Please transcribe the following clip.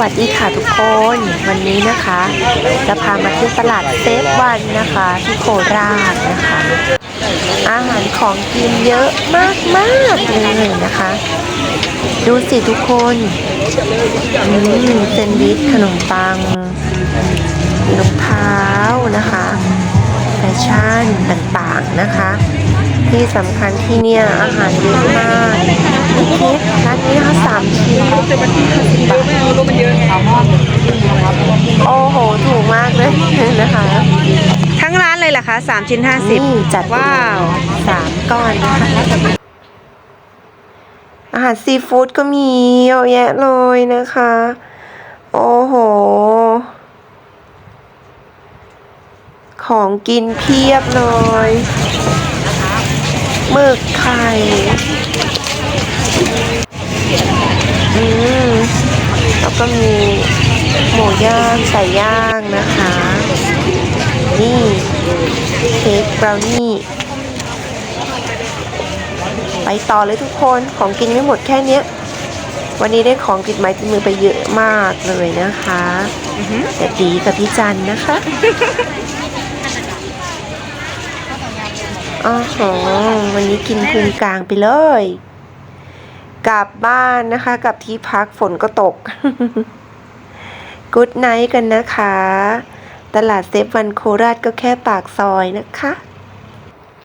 วัสดีค่ะทุกคนวันนี้นะคะ จะพามาที่ตลาดเซฟวันนะคะที่โคราชนะคะ อาหารของกินเยอะมากๆเลยนะคะ ดูสิทุกคนอืมเซนด์วิชขนมปังมีรองเท้านะคะแฟชั่นต่างๆนะคะ ที่สำคัญที่เนี่ยอาหารเยอะมากเค้กร้านนี้นะคะ สามชิ้น50บาทโอ้โห ถูกมากเลยนะคะ ทั้งร้านเลยเหรอคะ3ชิ้นนี่จัดว้าวสามก้อนนะคะอาหารซีฟู้ดก็มีเยอะแยะเลยนะคะ โอ้โห ของกินเพียบเลยหมึกไข่ อืม แล้วก็มีหมูย่างไก่ย่างนะคะ นี่เค้กบราวนี่ไปต่อเลยทุกคนของกินไม่หมดแค่เนี้ยวันนี้ได้ของติดไม้ติดมือไปเยอะมากเลยนะคะแต่ดีกับพี่จันนะคะอ๋อหอวันนี้กินพุงกลางไปเลย กลับบ้านนะคะกลับที่พักฝนก็ตกกู๊ดไนท์กันนะคะ ตลาดเซฟวันโคราชก็แค่ปากซอยนะคะ